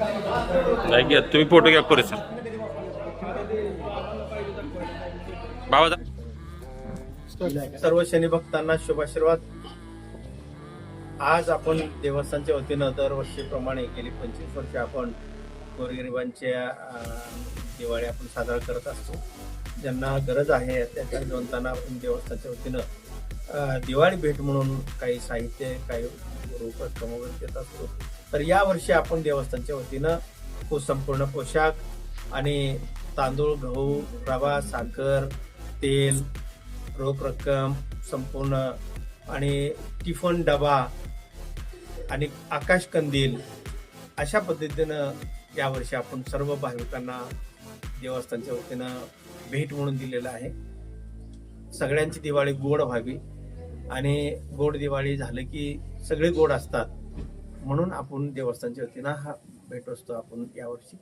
नाही घ्या तुम्ही फोटो घ्या पुरे सर. बाबा सर्व शनी भक्तांना शुभाशीर्वाद. आज आपण देवस्थानच्या वतीनं दरवर्षीप्रमाणे गेली पंचवीस वर्ष आपण गोरगरिबांच्या दिवाळी आपण साजरा करत असतो. ज्यांना गरज आहे त्या गरजवंतांना आपण देवस्थानच्या वतीनं दिवाळी भेट म्हणून काही साहित्य काही रूप वगैरे देत असतो. तर यावर्षी आपण देवस्थानच्या वतीनं तो संपूर्ण पोशाख आणि तांदूळ गहू रवा साखर तेल रोख रक्कम संपूर्ण आणि टिफन डबा आणि आकाश कंदील अशा पद्धतीनं यावर्षी आपण सर्व भाविकांना देवस्थानच्या वतीनं भेट म्हणून दिलेलं आहे. सगळ्यांची दिवाळी गोड व्हावी आणि गोड दिवाळी झालं की सगळे गोड असतात. म्हणून आपण देवस्थानच्या वतीनं हा भेटवस्तू आपण यावर्षी